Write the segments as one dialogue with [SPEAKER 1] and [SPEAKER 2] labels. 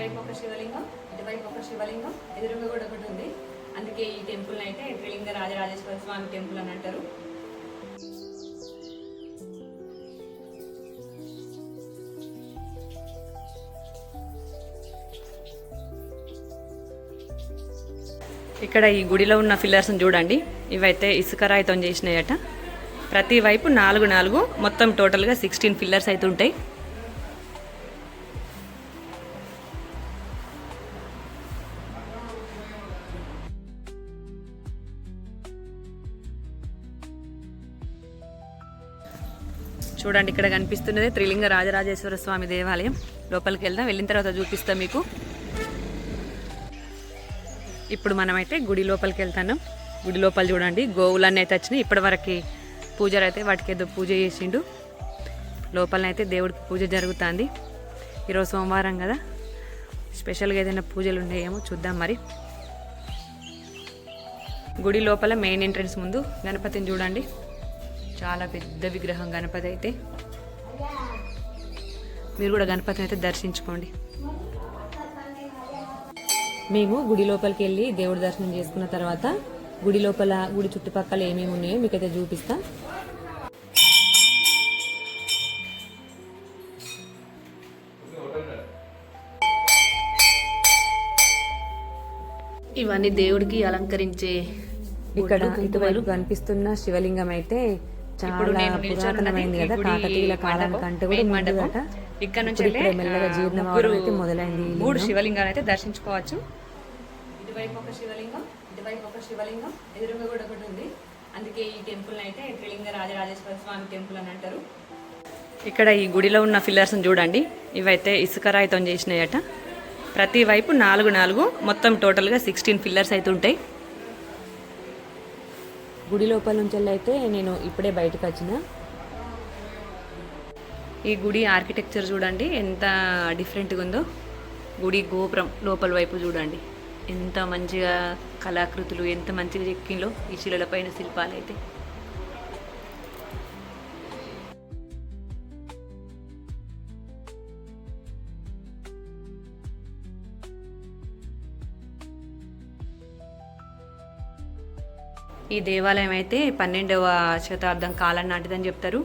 [SPEAKER 1] ఇటువైపు ఒక శివలింగం ఇటువైపు ఒక శివలింగం ఎదురుగా కూడా ఒకటి ఉంది. అందుకే ఈ టెంపుల్ అయితే త్రిలింగ రాజరాజేశ్వర స్వామి టెంపుల్ అని అంటారు. ఇక్కడ ఈ గుడిలో ఉన్న ఫిల్లర్స్ని చూడండి. ఇవైతే ఇసుక రాయితో చేసినాయట. ప్రతి వైపు నాలుగు నాలుగు మొత్తం టోటల్గా సిక్స్టీన్ ఫిల్లర్స్ అయితే ఉంటాయి. చూడండి ఇక్కడ కనిపిస్తున్నది త్రిలింగ రాజరాజేశ్వర స్వామి దేవాలయం. లోపలికి వెళ్దాం వెళ్ళిన తర్వాత చూపిస్తాం మీకు. ఇప్పుడు మనమైతే గుడి లోపలికి వెళ్తాను గుడి లోపల చూడండి గోవులన్నీ అయితే వచ్చినాయి. ఇప్పటివరకు పూజలు అయితే వాటికి ఏదో పూజ చేసిండు. లోపలనైతే దేవుడికి పూజ జరుగుతుంది. ఈరోజు సోమవారం కదా. స్పెషల్గా ఏదైనా పూజలు ఉన్నాయేమో చూద్దాం మరి. గుడి లోపల మెయిన్ ఎంట్రన్స్ ముందు గణపతిని చూడండి. చాలా పెద్ద విగ్రహం గణపతి అయితే. మీరు కూడా గణపతిని అయితే దర్శించుకోండి. మేము గుడి లోపలికి వెళ్ళి దేవుడి దర్శనం చేసుకున్న తర్వాత గుడి లోపల గుడి చుట్టుపక్కల ఏమేమి ఉన్నాయో మీకైతే చూపిస్తా.
[SPEAKER 2] ఇవన్నీ దేవుడికి అలంకరించే
[SPEAKER 1] ఇక్కడ ఇటువైపు కనిపిస్తున్న శివలింగం అయితే చాలా పురాతనమైంది కదా కాకతీయుల కాలం కంటే కూడా ముందుదట ఇక్కడ నుంచి ఇప్పుడే మెల్లగా జీర్ణం అవడం అయితే మొదలైంది ఈ మూడు శివలింగాలు అయితే దర్శించుకోవచ్చు. ఇటువైపు ఒక శివలింగం ఇటువైపు ఒక శివలింగం ఎదురుగా కూడా ఒకటి ఉంది. అందుకే ఈ టెంపుల్ అయితే త్రిలింగ రాజరాజేశ్వర స్వామి టెంపుల్ అని అంటారు. ఇక్కడ ఈ గుడిలో ఉన్న ఫిల్లర్స్ చూడండి. ఇవైతే ఇసుక రాయితో చేసినాయట. ప్రతి వైపు నాలుగు నాలుగు మొత్తం టోటల్గా సిక్స్టీన్ ఫిల్లర్స్ అయితే ఉంటాయి. గుడి లోపల నుంచి అయితే నేను ఇప్పుడే బయటకు వచ్చిన ఈ గుడి ఆర్కిటెక్చర్ చూడండి ఎంత డిఫరెంట్గా ఉందో గుడి గోపురం లోపల వైపు చూడండి ఎంత మంచిగా కళాకృతులు ఎంత మంచిగా చెక్కిందో ఈ శిలల పైన శిల్పాలు అయితే ఈ దేవాలయం అయితే పన్నెండవ శతాబ్దం కాలం నాటిదని చెప్తారు.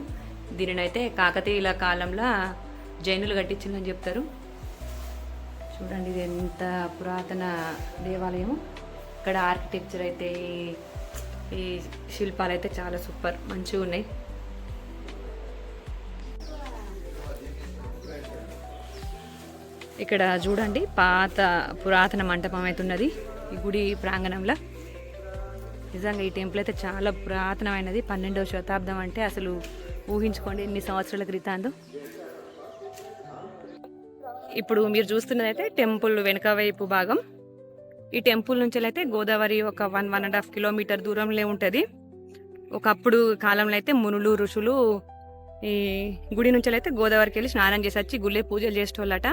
[SPEAKER 1] దీనిని అయితే కాకతీయుల కాలంలో జైనులు కట్టించిందని చెప్తారు. చూడండి ఇది ఎంత పురాతన దేవాలయం ఇక్కడ ఆర్కిటెక్చర్ అయితే ఈ- ఈ శిల్పాలు అయితే చాలా సూపర్ మంచిగా ఉన్నాయి. ఇక్కడ చూడండి పాత పురాతన మంటపం అయితే ఉన్నది ఈ గుడి ప్రాంగణంలో. నిజంగా ఈ టెంపుల్ అయితే చాలా పురాతనమైనది. పన్నెండవ శతాబ్దం అంటే అసలు ఊహించుకోండి ఎన్ని సంవత్సరాల క్రితాందో ఇప్పుడు మీరు చూస్తున్నది అయితే టెంపుల్ వెనుక వైపు భాగం. ఈ టెంపుల్ నుంచి అయితే గోదావరి ఒక one one and half kilometre దూరంలో ఉంటుంది. ఒకప్పుడు కాలంలో అయితే మునులు ఋషులు ఈ గుడి నుంచి అయితే గోదావరికి వెళ్ళి స్నానం చేసి వచ్చి గుళ్ళే పూజలు చేసేటోళ్ళట.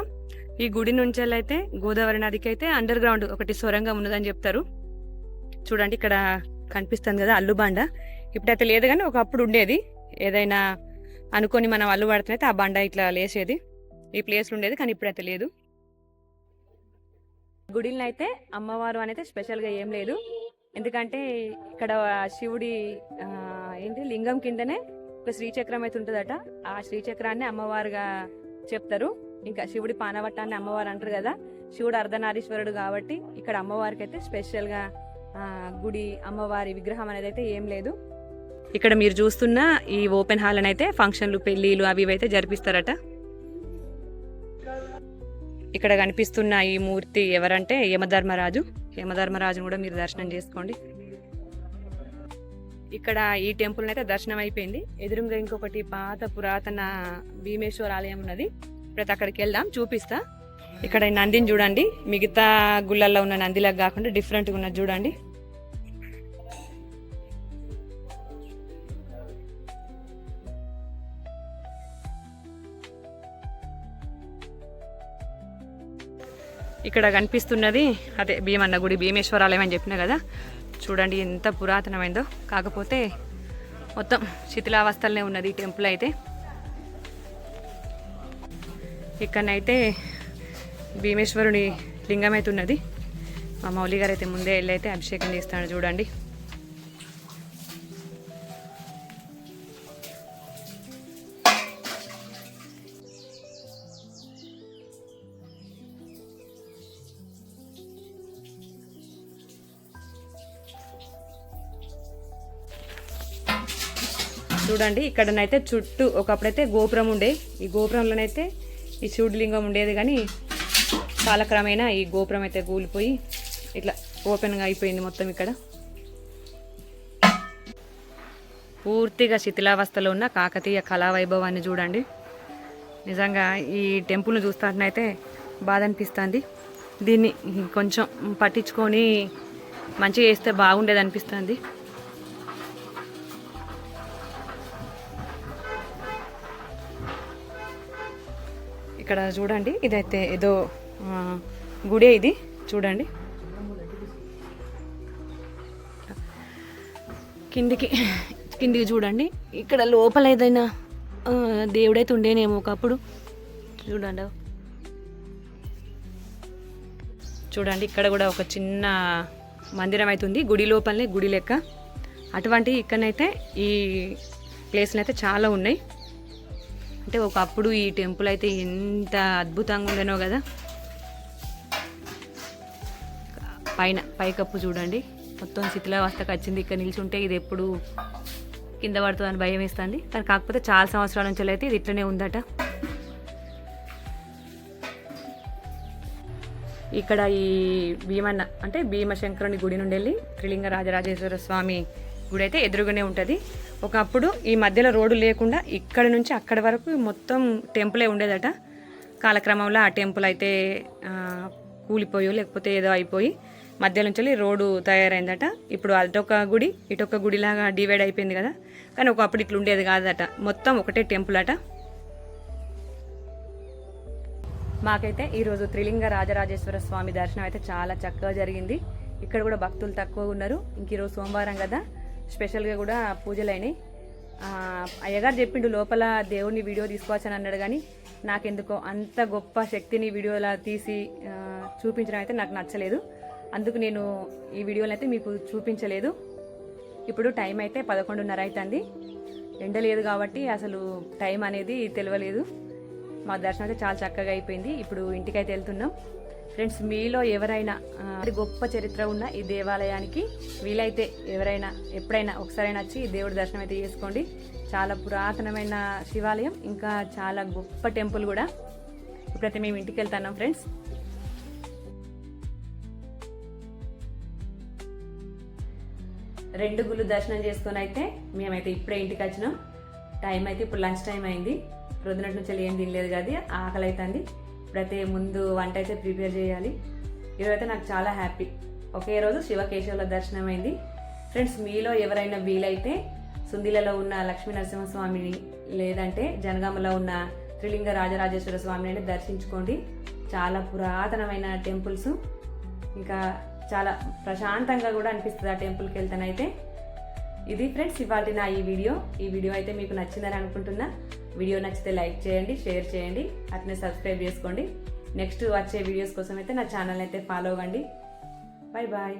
[SPEAKER 1] ఈ గుడి నుంచి అయితే గోదావరి నదికి అయితే అండర్ గ్రౌండ్ ఒకటి సొరంగం ఉన్నదని చెప్తారు. చూడండి ఇక్కడ కనిపిస్తుంది కదా అల్లుబండ ఇప్పుడైతే లేదు కానీ ఒకప్పుడు ఉండేది. ఏదైనా అనుకొని మనం అల్లు పడుతున్నైతే ఆ బండ ఇట్లా లేసేది. ఈ ప్లేస్లో ఉండేది కానీ ఇప్పుడైతే లేదు. గుడిని అయితే అమ్మవారు అనేది స్పెషల్గా ఏం లేదు. ఎందుకంటే ఇక్కడ శివుడి ఏంటి లింగం కిందనే ఒక శ్రీచక్రం అయితే ఉంటుందట. ఆ శ్రీచక్రాన్ని అమ్మవారుగా చెప్తారు. ఇంకా శివుడి పానవట్టాన్ని అమ్మవారు అంటారు కదా. శివుడు అర్ధనారీశ్వరుడు కాబట్టి ఇక్కడ అమ్మవారికి అయితే స్పెషల్గా గుడి అమ్మవారి విగ్రహం అనేది అయితే ఏం లేదు. ఇక్కడ మీరు చూస్తున్న ఈ ఓపెన్ హాల్ అని అయితే ఫంక్షన్లు పెళ్ళిళ్ళు అవి అయితే జరిపిస్తారట. ఇక్కడ కనిపిస్తున్న ఈ మూర్తి ఎవరంటే యమధర్మరాజు. యమధర్మరాజును కూడా మీరు దర్శనం చేసుకోండి. ఇక్కడ ఈ టెంపుల్ అయితే దర్శనం అయిపోయింది. ఎదురుగా ఇంకొకటి పాత పురాతన భీమేశ్వర ఆలయం ఉన్నది. ఇప్పుడైతే అక్కడికి వెళ్దాం చూపిస్తా. ఇక్కడ ఈ నందిని చూడండి. మిగతా గుళ్ళల్లో ఉన్న నందిలాగా కాకుండా డిఫరెంట్గా ఉన్నది చూడండి. ఇక్కడ కనిపిస్తున్నది అదే భీమన్న గుడి భీమేశ్వరాలయం అని చెప్పిన కదా. చూడండి ఎంత పురాతనమైందో. కాకపోతే మొత్తం శిథిలావస్థలనే ఉన్నది ఈ టెంపుల్ అయితే. ఇక్కడనైతే భీమేశ్వరుని లింగం అయితే ఉన్నది మా మౌలి గారు అయితే ముందే వెళ్ళి అయితే అభిషేకం చేస్తాడు చూడండి. చూడండి ఇక్కడనైతే చుట్టూ ఒకప్పుడైతే గోపురం ఉండే. ఈ గోపురంలోనైతే ఈ శివుడి ఉండేది కానీ కాలక్రమేణా ఈ గోపురం అయితే కూలిపోయి ఇట్లా ఓపెన్గా అయిపోయింది మొత్తం ఇక్కడ. పూర్తిగా శిథిలావస్థలో ఉన్న కాకతీయ కళా వైభవాన్ని చూడండి. నిజంగా ఈ టెంపుల్ని చూస్తున్నట్టయితే బాధ అనిపిస్తుంది దీన్ని కొంచెం పట్టించుకొని మంచిగా చేస్తే బాగుండేది అనిపిస్తుంది. ఇక్కడ చూడండి ఇదైతే ఏదో గుడే ఇది. చూడండి. కిందికి కిందికి చూడండి. ఇక్కడ లోపల ఏదైనా దేవుడైతే ఉండేనేమో ఒకప్పుడు. చూడండి. చూడండి ఇక్కడ కూడా ఒక చిన్న మందిరం అయితే ఉంది. గుడి లోపలనే గుడి లెక్క. అటువంటి ఇక్కడనైతే ఈ ప్లేస్లు అయితే చాలా ఉన్నాయి. అంటే ఒకప్పుడు ఈ టెంపుల్ అయితే ఎంత అద్భుతంగా ఉండేనో కదా. పైన పైకప్పు చూడండి. మొత్తం శిథిలావస్థకు వచ్చింది. ఇక్కడ నిల్చుంటే ఇది ఎప్పుడు కింద పడుతుందని భయం వేస్తుంది. కానీ కాకపోతే చాలా సంవత్సరాల నుంచి అయితే ఇది ఇట్లనే ఉందట. ఇక్కడ ఈ భీమన్న అంటే భీమశంకరుని గుడి నుండి వెళ్ళి త్రిలింగ రాజరాజేశ్వర స్వామి గుడి అయితే ఎదురుగానే ఉంటుంది. ఒకప్పుడు ఈ మధ్యలో రోడ్డు లేకుండా ఇక్కడ నుంచి అక్కడి వరకు మొత్తం టెంపులే ఉండేదట. కాలక్రమంలో ఆ టెంపుల్ అయితే కూలిపోయో లేకపోతే ఏదో అయిపోయి మధ్య నుంచి రోడ్డు తయారైందట. ఇప్పుడు అటొక గుడి ఇటొక గుడిలాగా డివైడ్ అయిపోయింది కదా. కానీ ఒకప్పుడు ఇట్లా ఉండేది కాదట. మొత్తం ఒకటే టెంపుల్ అట. మాకైతే ఈరోజు త్రిలింగ రాజరాజేశ్వర స్వామి దర్శనం అయితే చాలా చక్కగా జరిగింది. ఇక్కడ కూడా భక్తులు తక్కువ ఉన్నారు. ఇంక ఈరోజు సోమవారం కదా. స్పెషల్గా కూడా పూజలైనాయి. అయ్యగారు చెప్పిండు లోపల దేవుడిని వీడియో తీసుకోవచ్చని అన్నాడు కానీ నాకెందుకో అంత గొప్ప శక్తిని వీడియోలా తీసి చూపించడం అయితే నాకు నచ్చలేదు. అందుకు నేను ఈ వీడియోని అయితే మీకు చూపించలేదు. ఇప్పుడు టైం అయితే పదకొండున్నర అవుతుంది ఎండ లేదు కాబట్టి అసలు టైం అనేది తెలియలేదు మా దర్శనం అయితే చాలా చక్కగా అయిపోయింది. ఇప్పుడు ఇంటికైతే వెళ్తున్నాం. ఫ్రెండ్స్ మీలో ఎవరైనా గొప్ప చరిత్ర ఉన్న ఈ దేవాలయానికి వీలైతే ఎవరైనా ఎప్పుడైనా ఒకసారైనా వచ్చి ఈ దేవుడి దర్శనం అయితే చేసుకోండి. చాలా పురాతనమైన శివాలయం ఇంకా చాలా గొప్ప టెంపుల్ కూడా. ఇప్పుడైతే మేము ఇంటికి వెళ్తున్నాం ఫ్రెండ్స్. రెండు గుళ్ళు దర్శనం చేసుకొని అయితే మేమైతే ఇప్పుడే ఇంటికి వచ్చినాం. టైం అయితే ఇప్పుడు లంచ్ టైం అయింది. రొద్దునట్టు నుంచి ఏం తినలేదు కదా ఆకలి అవుతుంది ఇప్పుడైతే ముందు వంట అయితే ప్రిపేర్ చేయాలి. ఈరోజైతే నాకు చాలా హ్యాపీ. ఒకే రోజు శివకేశవుల దర్శనం అయింది. ఫ్రెండ్స్ మీలో ఎవరైనా వీలైతే సుందిలలో ఉన్న లక్ష్మీ నరసింహస్వామిని లేదంటే జనగామలో ఉన్న త్రిలింగ రాజరాజేశ్వర స్వామిని దర్శించుకోండి. చాలా పురాతనమైన టెంపుల్స్. ఇంకా చాలా ప్రశాంతంగా కూడా అనిపిస్తుంది ఆ టెంపుల్కి వెళ్తేనైతే. ఇది ఫ్రెండ్స్ ఇవాళ నా ఈ వీడియో. ఈ వీడియో అయితే మీకు నచ్చిందని అనుకుంటున్నా. వీడియో నచ్చితే లైక్ చేయండి షేర్ చేయండి అట్నే సబ్స్క్రైబ్ చేసుకోండి. నెక్స్ట్ వచ్చే వీడియోస్ కోసం అయితే నా ఛానల్ అయితే ఫాలో అవ్వండి. Bye bye.